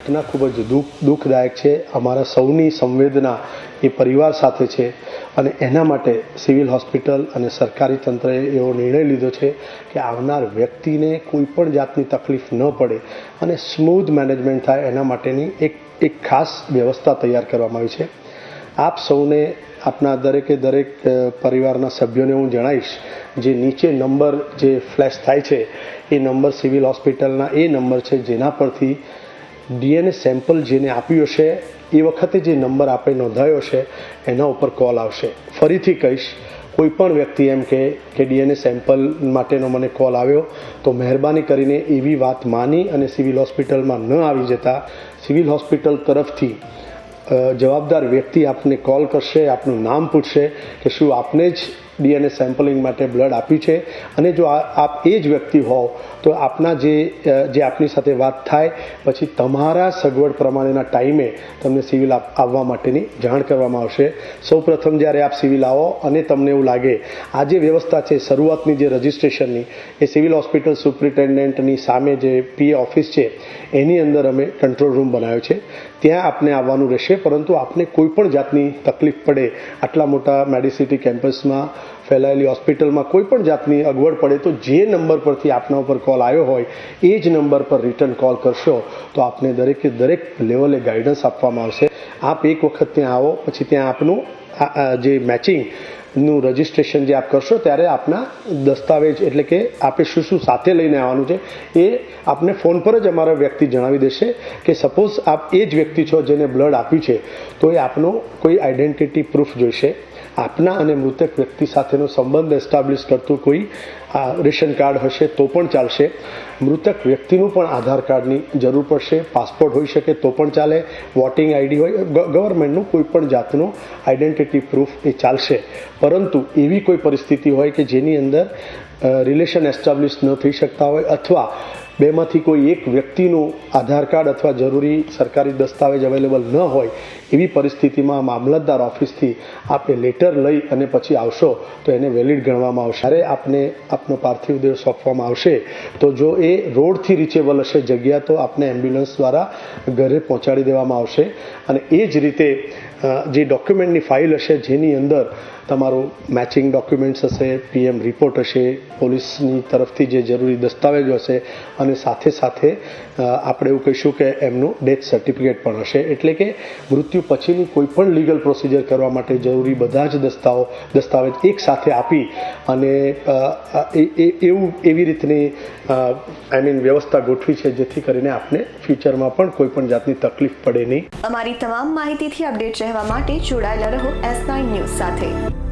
ઘટના ખૂબ જ દુઃખ, દુઃખદાયક છે. અમારા સૌની સંવેદના એ પરિવાર સાથે છે અને એના માટે સિવિલ હોસ્પિટલ અને સરકારી તંત્રએ એવો નિર્ણય લીધો છે કે આવનાર વ્યક્તિને કોઈ પણ જાતની તકલીફ ન પડે અને સ્મૂધ મેનેજમેન્ટ થાય એના માટેની એક એક ખાસ વ્યવસ્થા તૈયાર કરવામાં આવી છે. આપ સૌને આપના દરેકે દરેક પરિવારના સભ્યોને હું જણાવીશ, જે નીચે નંબર જે ફ્લેશ થાય છે, એ નંબર સિવિલ હોસ્પિટલના એ નંબર છે જેના પરથી ડીએનએ સેમ્પલ જેને આપ્યું હશે, એ વખતે જે નંબર આપણે નોંધાયો છે એના ઉપર કોલ આવશે. ફરીથી કહીશ, કોઈ પણ વ્યક્તિ એમ કે કે ડીએનએ સેમ્પલ માટેનો મને કોલ આવ્યો, તો મહેરબાની કરીને એવી વાત માની અને સિવિલ હોસ્પિટલમાં ન આવી જતા, સિવિલ હોસ્પિટલ તરફથી જવાબદાર વ્યક્તિ આપને કોલ કરશે, આપનું નામ પૂછશે કે શું આપને જ ડીએનએ સેમ્પલિંગ માટે બ્લડ આપ્યું છે. અને જો આપ એ જ વ્યક્તિ હોવ, તો આપના જે જે આપની સાથે વાત થાય, પછી તમારા સગવડ પ્રમાણેના ટાઈમે તમને સિવિલ આવવા માટેની જાણ કરવામાં આવશે. સૌ પ્રથમ જ્યારે આપ સિવિલ આવો અને તમને એવું લાગે, આ જે વ્યવસ્થા છે, શરૂઆતની જે રજિસ્ટ્રેશનની, એ સિવિલ હોસ્પિટલ સુપ્રિન્ટેન્ડન્ટની સામે જે પીએ ઓફિસ છે, એની અંદર અમે કંટ્રોલ રૂમ બનાવ્યો છે. ત્યાં આપને આવવાનું રહેશે, પરંતુ આપને કોઈ પણ જાતની તકલીફ પડે, આટલા મોટા મેડિસિટી કેમ્પસમાં ફેલાયેલી હોસ્પિટલમાં કોઈ પણ જાતની અગવડ પડે તો જે નંબર પરથી આપના ઉપર કોલ આવ્યો હોય, એ જ નંબર પર રિટર્ન કોલ કરશો તો આપને દરેકે દરેક લેવલે ગાઈડન્સ આપવામાં આવશે. આપ એક વખત ત્યાં આવો, પછી ત્યાં આપનું જે મેચિંગનું રજિસ્ટ્રેશન જે આપ કરશો ત્યારે આપના દસ્તાવેજ એટલે કે આપે શું શું સાથે લઈને આવવાનું છે એ આપને ફોન પર જ અમારા વ્યક્તિ જણાવી દેશે કે સપોઝ આપ એ જ વ્યક્તિ છો જેને બ્લડ આપ્યું છે, તો એ આપનો કોઈ આઈડેન્ટિટી પ્રૂફ જોઈશે. આપના અને મૃતક વ્યક્તિ સાથેનો સંબંધ એસ્ટાબ્લિશ કરતું કોઈ આ રેશન કાર્ડ હશે તો પણ ચાલશે. મૃતક વ્યક્તિનું પણ આધાર કાર્ડની જરૂર પડશે, પાસપોર્ટ હોઈ શકે તો પણ ચાલે વોટિંગ આઈડી હોય ગવર્મેન્ટનું કોઈ પણ જાતનું આઈડેન્ટિટી પ્રૂફ એ ચાલશે. પરંતુ એવી કોઈ પરિસ્થિતિ હોય કે જેની અંદર રિલેશન એસ્ટાબ્લિશ ન થઈ શકતા હોય અથવા બેમાંથી કોઈ એક વ્યક્તિનું આધાર કાર્ડ અથવા જરૂરી સરકારી દસ્તાવેજ અવેલેબલ ન હોય એવી પરિસ્થિતિમાં મામલતદાર ઓફિસથી આપે લેટર લઈ અને પછી આવશો તો એને વેલિડ ગણવામાં આવશે. જ્યારે આપને આપનો પાર્થિવ દેહ સોંપવામાં આવશે તો જો એ રોડથી રીચેબલ હશે જગ્યા તો આપને એમ્બ્યુલન્સ દ્વારા ઘરે પહોંચાડી દેવામાં આવશે અને એ જ રીતે જે ડોક્યુમેન્ટની ફાઇલ હશે જેની અંદર તમારું મેચિંગ ડોક્યુમેન્ટ્સ હશે પીએમ રિપોર્ટ હશે પોલીસની તરફથી જે જરૂરી દસ્તાવેજો હશે અને સાથે સાથે આપણે એવું કહીશું કે એમનું ડેથ સર્ટિફિકેટ પણ હશે. એટલે કે મૃત્યુ પછીની કોઈ પણ લીગલ પ્રોસિજર કરવા માટે જરૂરી બધા જ દસ્તાઓ, દસ્તાવેજ એક સાથે આપી અને એવું, એવી રીતની આઈ મીન વ્યવસ્થા ગોઠવી છે જેથી કરીને આપને ફ્યુચરમાં પણ કોઈ પણ જાતની તકલીફ પડે નહીં. અમારી તમામ માહિતીથી અપડેટ રહેવા માટે જોડાયેલા રહો એસ નાઇન ન્યૂઝ સાથે.